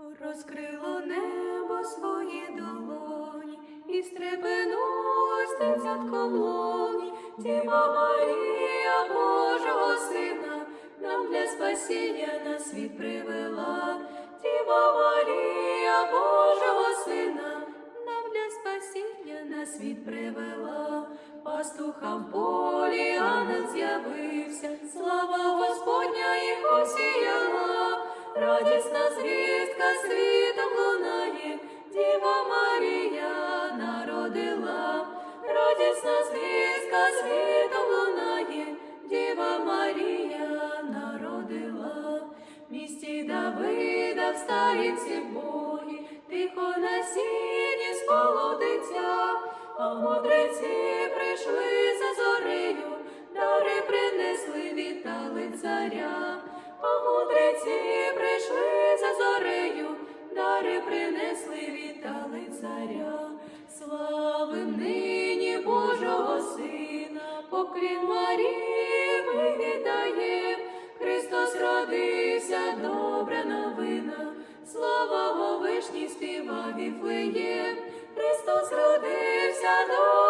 Розкрило небо свої долоні, і стрепенулось дитятко в лоні, Діва Марія Божого Сина, нам для спасіння на світ привела, Діва Марія Божого Сина, нам для спасіння на світ привела, пастуха в полі ангел з'явився, слава Господня їх осіяла, радісна звістка світом лунає, Діва Марія народила, радісна звістка світом лунає, Діва Марія народила, місті Давида в старіці Богі, тихо на сіні спало дитя, а мудреці прийшли за зорею, а мудреці прийшли за зорею, дари принесли, вітали царя, славим нині Божого Сина, поклін Марії ми віддаєм, Христос родився, добра новина, слава Вовишній співа Віфлеєм, Христос родився, добра